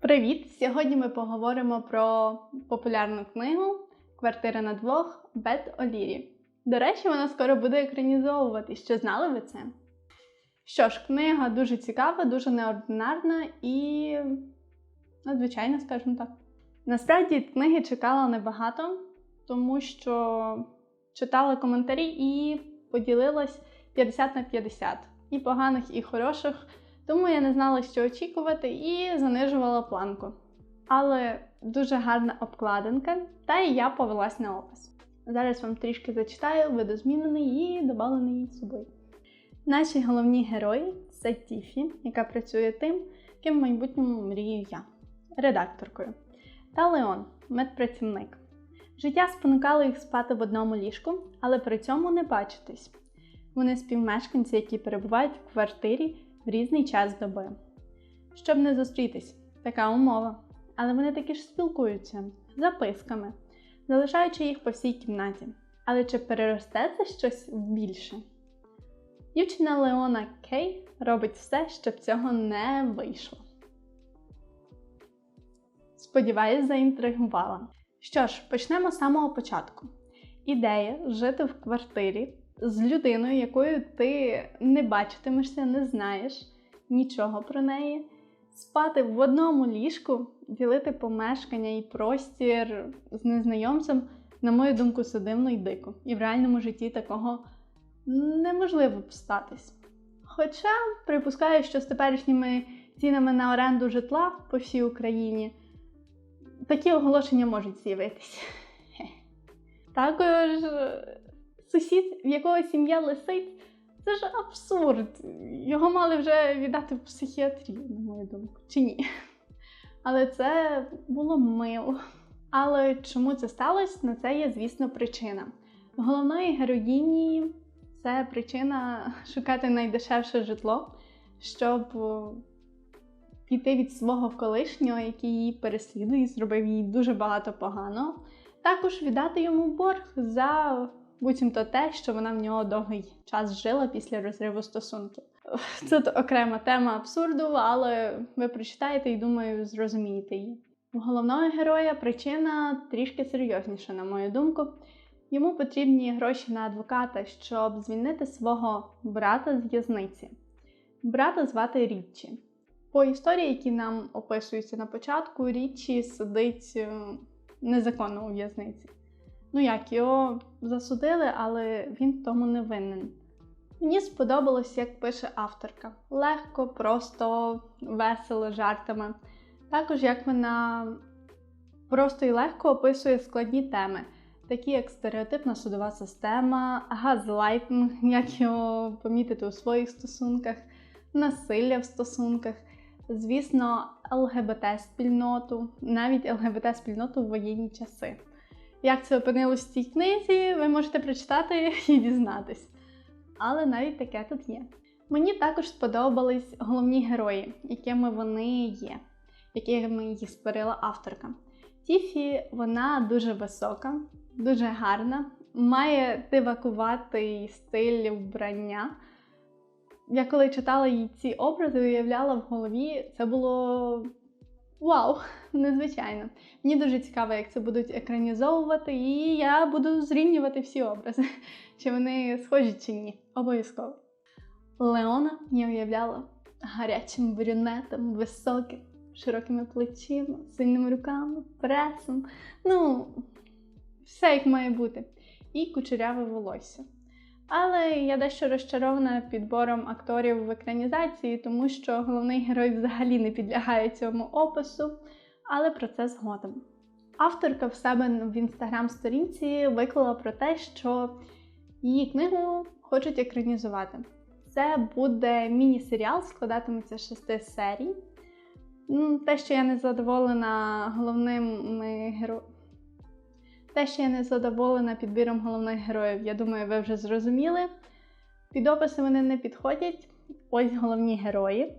Привіт! Сьогодні ми поговоримо про популярну книгу Квартира на двох Бет Олірі. До речі, вона скоро буде екранізовуватись. Що знали ви це? Що ж, книга дуже цікава, дуже неординарна і надзвичайна, скажімо так. Насправді книги чекала небагато, тому що читала коментарі і поділилась 50 на 50. І поганих, і хороших. Тому я не знала, що очікувати, і занижувала планку. Але дуже гарна обкладинка, та і я повелась на опис. Зараз вам трішки зачитаю, видозмінений і добавлений собою. Наші головні герої це Тіфі, яка працює тим, ким в майбутньому мрію я, редакторкою, та Леон, медпрацівник. Життя спонукало їх спати в одному ліжку, але при цьому не бачитись. Вони співмешканці, які перебувають в квартирі в різний час доби. Щоб не зустрітись, така умова. Але вони таки ж спілкуються записками, залишаючи їх по всій кімнаті. Але чи переросте це щось в більше? Дівчина Леона Кей робить все, щоб цього не вийшло. Сподіваюсь, заінтригувала. Що ж, почнемо з самого початку. Ідея жити в квартирі з людиною, якою ти не бачитимешся, не знаєш нічого про неї, спати в одному ліжку, ділити помешкання і простір з незнайомцем, на мою думку, це дивно і дико. І в реальному житті такого неможливо б статись. Хоча припускаю, що з теперішніми цінами на оренду житла по всій Україні такі оголошення можуть з'явитися. Також сусід, в якого сім'я лисиць, це ж абсурд. Його мали вже віддати в психіатрію, на мою думку, чи ні. Але це було мило. Але чому це сталося? На це є, звісно, причина. Головної героїні це причина шукати найдешевше житло, щоб піти від свого колишнього, який її переслідує, зробив їй дуже багато поганого. Також віддати йому борг за буцімто те, що вона в нього довгий час жила після розриву стосунків. Це окрема тема абсурду, але ви прочитаєте і думаю, зрозумієте її. У головного героя причина трішки серйозніша, на мою думку. Йому потрібні гроші на адвоката, щоб звільнити свого брата з в'язниці. Брата звати Річчі. По історії, які нам описуються на початку, Річчі сидить е, незаконно у в'язниці. Ну як, його засудили, але він тому не винен. Мені сподобалось, як пише авторка. Легко, просто, весело, жартами. Також як вона просто і легко описує складні теми, такі як стереотипна судова система, газлайтинг, як його помітити у своїх стосунках, насилля в стосунках, звісно, ЛГБТ-спільноту, навіть ЛГБТ-спільноту в воєнні часи. Як це опинилось в цій книзі, ви можете прочитати і дізнатись. Але навіть таке тут є. Мені також сподобались головні герої, якими вони є, якими їх створила авторка. Тіфі, вона дуже висока, дуже гарна, має дивакуватий стиль вбрання. Я коли читала її ці образи, уявляла в голові, це було Вау, незвичайно. Мені дуже цікаво, як це будуть екранізовувати, і я буду зрівнювати всі образи, чи вони схожі чи ні. Обов'язково. Леона я уявляла гарячим брюнетом, високим, широкими плечима, сильними руками, пресом. Ну, все як має бути. І кучеряве волосся. Але я дещо розчарована підбором акторів в екранізації, тому що головний герой взагалі не підлягає цьому опису, але про це згодом. Авторка в себе в інстаграм-сторінці виклала про те, що її книгу хочуть екранізувати. Це буде міні-серіал, складатиметься з шести серій. Те, що я не задоволена головними героями. Те, що я не задоволена підбіром головних героїв, я думаю, ви вже зрозуміли. Під описи вони не підходять. Ось головні герої.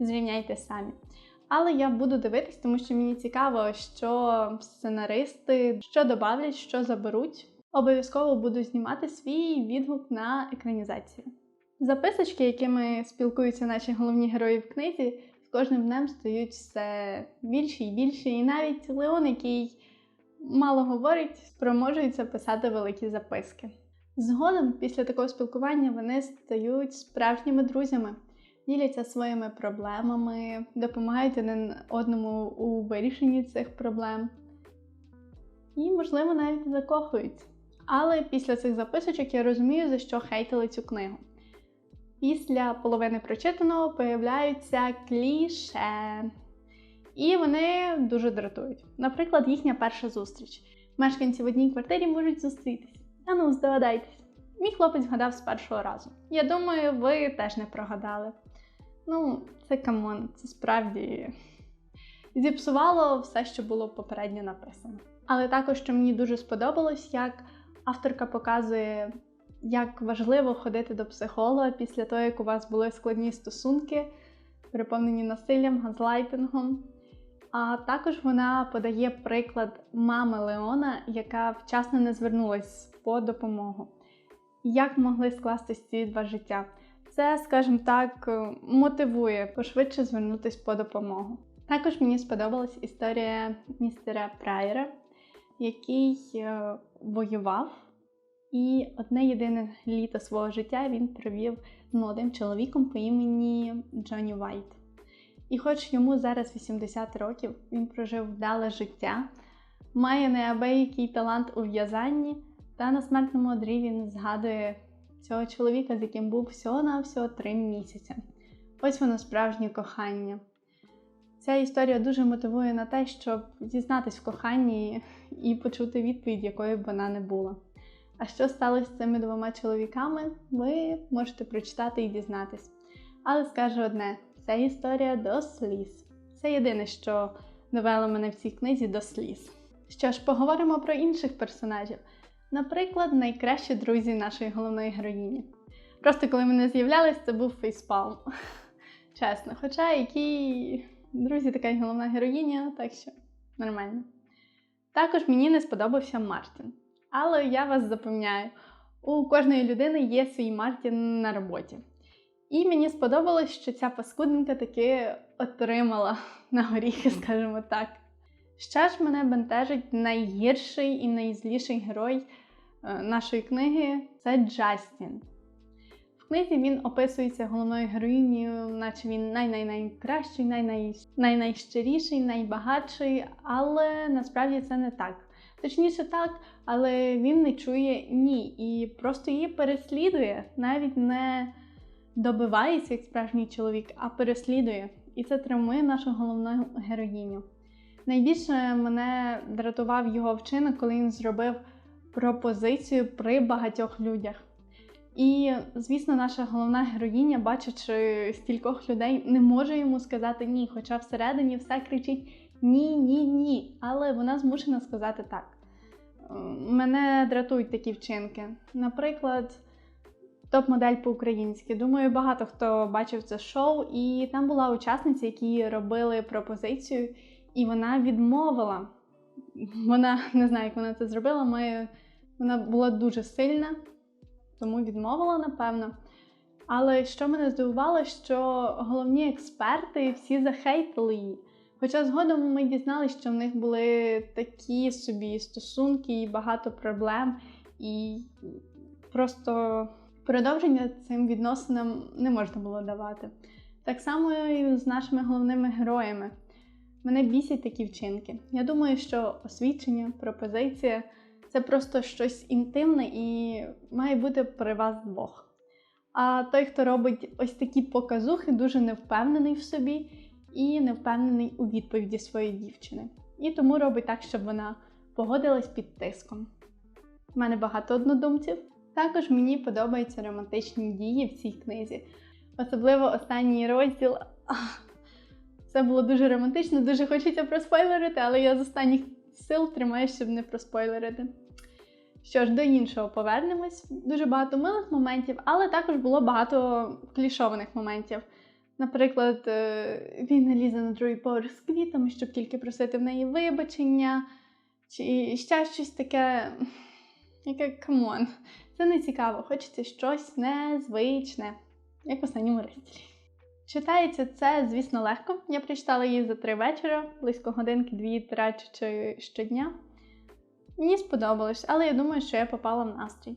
Зрівняйте самі. Але я буду дивитись, тому що мені цікаво, що сценаристи що додавлять, що заберуть. Обов'язково буду знімати свій відгук на екранізацію. Записочки, якими спілкуються наші головні герої в книзі, з кожним днем стають все більші і більші, і навіть Леон, який мало говорить, спроможується писати великі записки. Згодом, після такого спілкування, вони стають справжніми друзями, діляться своїми проблемами, допомагають один одному у вирішенні цих проблем і, можливо, навіть закохуються. Але після цих записочок я розумію, за що хейтили цю книгу. Після половини прочитаного появляються кліше. І вони дуже дратують. Наприклад, їхня перша зустріч. Мешканці в одній квартирі можуть зустрітись. А ну, здогадайтесь. Мій хлопець згадав з першого разу. Я думаю, ви теж не прогадали. Ну, це камон, це справді зіпсувало все, що було попередньо написано. Але також, що мені дуже сподобалось, як авторка показує, як важливо ходити до психолога після того, як у вас були складні стосунки, переповнені насиллям, газлайтингом. А також вона подає приклад мами Леона, яка вчасно не звернулась по допомогу. Як могли скластись ці два життя? Це, скажімо так, мотивує пошвидше звернутися по допомогу. Також мені сподобалась історія містера Прайера, який е, воював, і одне єдине літо свого життя він провів з молодим чоловіком по імені Джонні Вайт. І хоч йому зараз 80 років, він прожив вдале життя, має неабиякий талант у в'язанні, та на смертному одрі він згадує цього чоловіка, з яким був всього-навсього три місяці. Ось воно справжнє кохання. Ця історія дуже мотивує на те, щоб дізнатись в коханні і почути відповідь, якою б вона не була. А що сталося з цими двома чоловіками, ви можете прочитати і дізнатись. Але скажу одне: це історія до сліз. Це єдине, що довело мене в цій книзі до сліз. Що ж, поговоримо про інших персонажів. Наприклад, найкращі друзі нашої головної героїні. Просто коли вони з'являлись, це був фейспалм. Чесно, хоча які друзі, така й головна героїня, так що нормально. Також мені не сподобався Мартін. Але я вас запевняю, у кожної людини є свій Мартін на роботі. І мені сподобалось, що ця паскудинка таки отримала на горіхи, скажімо так. Ще ж мене бентежить найгірший і найзліший герой е, нашої книги це Джастін. В книзі він описується головною героїнею, наче він най-най-найкращий, най-най-найщиріший, найбагатший, але насправді це не так. Точніше так, але він не чує ні і просто її переслідує, навіть не добивається як справжній чоловік, а переслідує. І це травмує нашу головну героїню. Найбільше мене дратував його вчинок, коли він зробив пропозицію при багатьох людях. І, звісно, наша головна героїня, бачачи стількох людей, не може йому сказати ні, хоча всередині все кричить ні, ні, ні. Але вона змушена сказати так. Мене дратують такі вчинки. Наприклад, топ-модель по-українськи. Думаю, багато хто бачив це шоу, і там була учасниця, які робили пропозицію, і вона відмовила. Вона не знаю, як вона це зробила. Ми... Вона була дуже сильна тому відмовила, напевно. Але що мене здивувало, що головні експерти всі захейтили її. Хоча згодом ми дізналися, що в них були такі собі стосунки і багато проблем, і просто продовження цим відносинам не можна було давати. Так само і з нашими головними героями. Мене бісять такі вчинки. Я думаю, що освічення, пропозиція це просто щось інтимне і має бути при вас двох. А той, хто робить ось такі показухи, дуже невпевнений в собі і невпевнений у відповіді своєї дівчини. І тому робить так, щоб вона погодилась під тиском. У мене багато однодумців. Також мені подобаються романтичні дії в цій книзі. Особливо останній розділ. Це було дуже романтично, дуже хочеться проспойлерити, але я з останніх сил тримаю, щоб не проспойлерити. Що ж, до іншого повернемось. Дуже багато милих моментів, але також було багато клішованих моментів. Наприклад, е, він лізе на другий поверх з квітами, щоб тільки просити в неї вибачення, чи ще щось таке, яке камон. Це не цікаво, хочеться щось незвичне, як в останньому розділі. Читається це, звісно, легко. Я прочитала її за три вечора, близько годинки, дві трачучи щодня. Мені сподобалось, але я думаю, що я попала в настрій.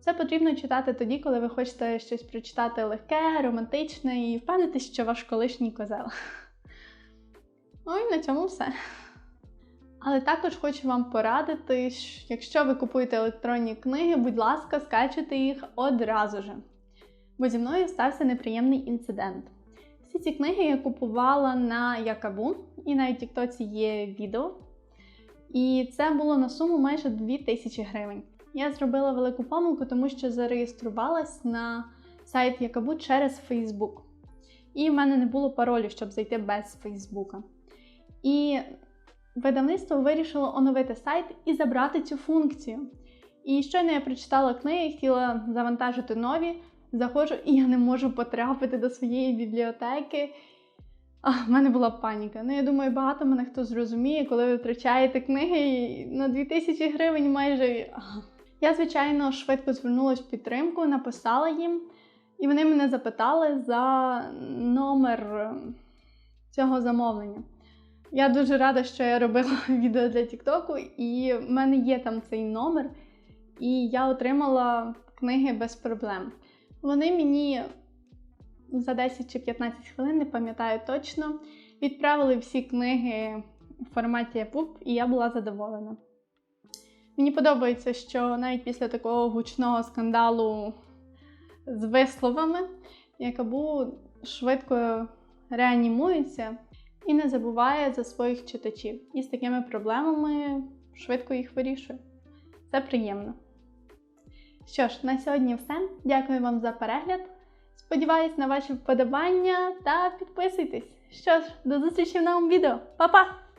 Це потрібно читати тоді, коли ви хочете щось прочитати легке, романтичне і впевнитись, що ваш колишній козел. Ну і на цьому все. Але також хочу вам порадити, що якщо ви купуєте електронні книги, будь ласка, скачуйте їх одразу же. Бо зі мною стався неприємний інцидент. Всі ці книги я купувала на Якабу, і на Тіктоці є відео. І це було на суму майже 2000 гривень. Я зробила велику помилку, тому що зареєструвалась на сайт Якабу через Facebook. І в мене не було паролю, щоб зайти без Фейсбука. І видавництво вирішило оновити сайт і забрати цю функцію. І щойно я прочитала книги, хотіла завантажити нові, заходжу, і я не можу потрапити до своєї бібліотеки. А, в мене була паніка. Ну, я думаю, багато мене хто зрозуміє, коли ви втрачаєте книги на 2000 гривень майже. Я, звичайно, швидко звернулася в підтримку, написала їм, і вони мене запитали за номер цього замовлення. Я дуже рада, що я робила відео для Тіктоку, і в мене є там цей номер, і я отримала книги без проблем. Вони мені за 10 чи 15 хвилин, не пам'ятаю точно, відправили всі книги в форматі EPUB, і я була задоволена. Мені подобається, що навіть після такого гучного скандалу з висловами, Якабу швидко реанімується і не забуває за своїх читачів. І з такими проблемами швидко їх вирішує. Це приємно. Що ж, на сьогодні все. Дякую вам за перегляд. Сподіваюсь на ваші вподобання та підписуйтесь. Що ж, до зустрічі в новому відео. Па-па!